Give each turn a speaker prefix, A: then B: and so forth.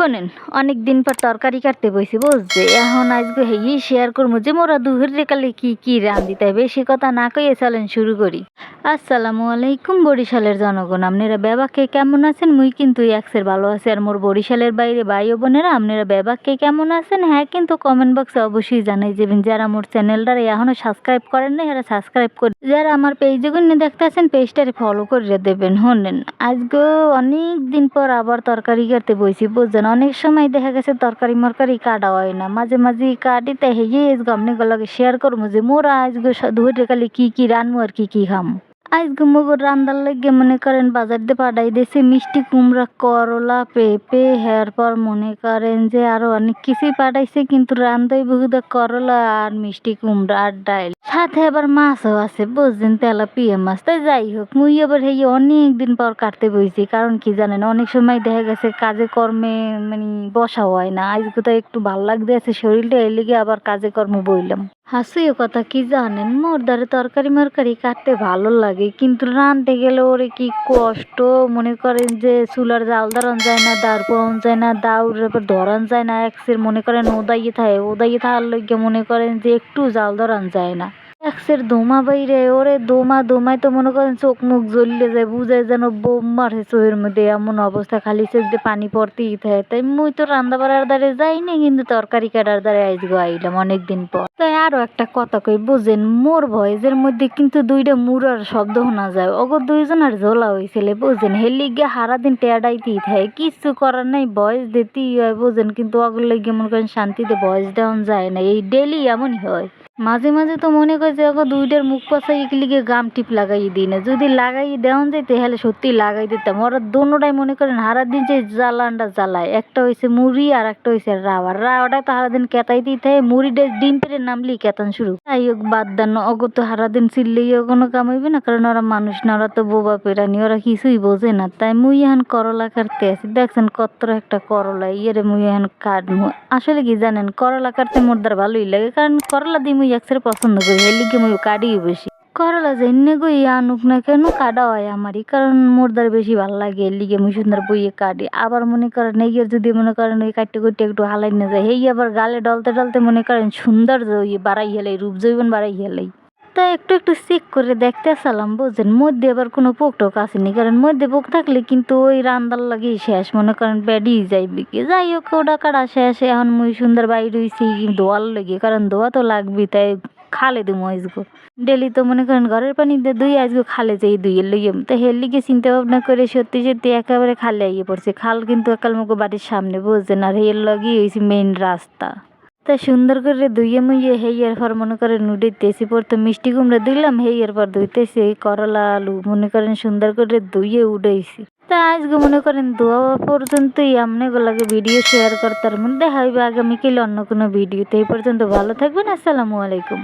A: শোনেন, অনেক দিন পর তরকারি কাটতে বসি বুঝছে? এখন আজকে হেই শেয়ার করব যে মোরা দুহের রেকালে কি কি রান্ধি তাই বেশি কথা না কইয়ে চলেন শুরু করি। আসসালামু আলাইকুম বরিশালের জনগণ, আপনারা বেবাকে কেমন আছেন? মুই কিন্তু একসের ভালো আছি, আর মোর বরিশালের বাইরে ভাই ও বোনেরা, আপনারা বেবাকে কেমন আছেন? হ্যাঁ কিন্তু কমেন্ট বক্সে অবশ্যই জানাই যাবেন যারা মোর চ্যানেলটারে এখনও সাবস্ক্রাইব করেন না এরা সাবস্ক্রাইব করে, যারা আমার পেজে গুলো দেখতে আছেন পেজটারে ফলো করে দেবেন হনেন আজকে অনেক দিন পর আবার তরকারি কাটতে বইছি, বুঝছেন? অনেক সময় দেখা গেছে তরকারি মরকারি কাটা হয় না। মাঝে মাঝে কাটি তাই হেয়ে গমনে গলাকে শেয়ার করব যে, মোরা আজকে ধরে কালি কি কি রানবো আর কি কি খামো? আজকে মগর রান্দার লাগে মনে করেন বাজার দিয়ে পাঠাই দিয়েছে, মিষ্টি কুমড়া, করলা, পেঁপে, হেয়ার পর মনে করেন যে আরও অনেক কিছুই পাঠাইছে, কিন্তু রান্দাই বহুত করলা আর মিষ্টি কুমড়া আর ডাইল। সাথে আবার মাছও আছে, বুঝছেন, তেলাপিয়া মাছ। তাই যাই হোক, মুই আবার হেই অনেক দিন পর কাটতে বইছি, কারণ কি জানেন, অনেক সময় দেখা গেছে কাজে কর্মে মানে বসা হয় না। আজকে তো একটু ভালো লাগতে আছে শরীরটা এর লিগে আবার কাজে কর্মে বইলাম। হাসিও কথা কি জানেন? মোর দ্বারে তরকারি মরকারি কাটতে ভালো লাগে, কিন্তু রাঁধতে গেলে ওরে কি কষ্ট? মনে করেন যে চুলার জাল ধরান যায় না, দাঁড় পড়ান যায় না দাউড়ের পর ধরান যায় না একসের মনে করেন ওদাইয়ে থাকে ওদাইয়ে থাকার লইগে মনে করেন যে একটু জাল ধরান যায় না। একসের দোমা বাইরে, ওরে দোমা, দোমায় তো মনে করেন চোখ মুখ জ্বললে যায়, বুঝায় যেন বোম মারছে চোখের মধ্যে, এমন অবস্থা, খালি চোখ দিয়ে পানি পড়তেই থাকে। তাই মুই তো রান্না বাড়ার দ্বারে যাইনি, কিন্তু তরকারি কাটার দ্বারে আজকে আইলাম অনেক দিন পর। তাই আরও একটা কথা কই, বুঝেন, মোর ভয়েসের মধ্যে কিন্তু দুইটা মুরার শব্দ শোনা যায়। ওগো দুইজনের ঝোলা হয়েছিল বুঝেন হেলি গিয়ে সারাদিন টেয়াডাইতেই থাকে, কিচ্ছু করার নাই, ভয়েস দিতেই হয়, বুঝেন, কিন্তু ওগুলো লেগে মনে করেন শান্তিতে ভয়েস দেওয়া যায় না, এই ডেলি এমনই হয়। মাঝে মাঝে তো মনে করে যে ওকে দুইটার মুখ পাশে এগুলিকে গাম টিপ লাগাই দিই না। যদি লাগাই দেওয়ান যায় তাহলে সত্যি লাগাই দিতাম। ওরা দোনোটাই মনে করেন হারা দিন যে জ্বালানটা জ্বালায়। একটা হয়েছে মুড়ি আর একটা হয়েছে রাওয়া রাওয়াটা তো হারাদিন কেতাই দিতে হয়। মুড়িটা ডিম পেরে নামলেই কেতান শুরু। তাই হোক, বাদ দেন অগো তো হারাদিন চিল্লেও কোনো কাম হইবে না। কারণ ওরা মানুষ না, ওরা তো বোবা পেরানি, ওরা কিছুই বোঝে না। তাই মুই এখন করলা কাটতে আছি। দেখছেন কত একটা করলা। ইয়েরে মুই এখন কাটমু। আসলে কি জানেন, করলা কাটতে মোর ভালোই লাগে। কারণ করলা দিয়ে মুই একসের পছন্দ করি, এর লিগে মুই কাটি বেশি। করলা জেনে গই আনুক না কেন কাটা হয় আমারই, কারণ মোরদার বেশি ভালো লাগে, এর লিগে মুই সুন্দর বইয়ে কাটি। আবার মনে করেন, এই যদি মনে করেন ওই কাটতে কুটতে একটু হালাই না যায়, এই আবার গালে ডলতে ডলতে মনে করেন সুন্দর ওই বাড়াই হেলাই, রূপ জৈবন বাড়াই হেলাই। তা একটু একটু চেক করে দেখতে আসলাম, বুঝছেন? মধ্যে আবার কোনো পোক টোক আসেনি, কারণ মধ্যে পোক থাকলে কিন্তু ওই রান্দার লাগেই শেষ, মনে করেন বেডি যাইবে কি? যাই হোক, ওটা কাটা শেষ, এখন মুই সুন্দর বাইর হইছি দোয়াল লেগে, কারণ দোয়া তো লাগবে তাই খালে দিমু আজগো। ডেলি তো মনে করেন ঘরের পানি দিয়ে দুই আজগো খালে যাই দুইয়ের লইয়ে তো হের লিগে চিন্তা ভাবনা করে সত্যি সত্যি একেবারে খালে আইয়ে পড়ছে। খাল কিন্তু একাল মুখো বাড়ির সামনে, বুঝছেন? আর এর লগেই হয়েছে মেইন রাস্তা। তা সুন্দর করে ধুইয়ে মুইয়ে হেয়ার পর মনে করেন উঠাইতেছি পর তো মিষ্টি কুমড়া দিলাম হেয়ার পর ধুইতেছি, করলা, আলু মনে করেন সুন্দর করে ধুইয়ে উড়াইছি। তা আজকে মনে করেন দোয়া পর্যন্তই গোলাকে ভিডিও শেয়ার করতার মধ্যে হইবে আগামীকাল অন্য কোনো ভিডিওতে। এই পর্যন্ত ভালো থাকবেন, আসসালামু আলাইকুম।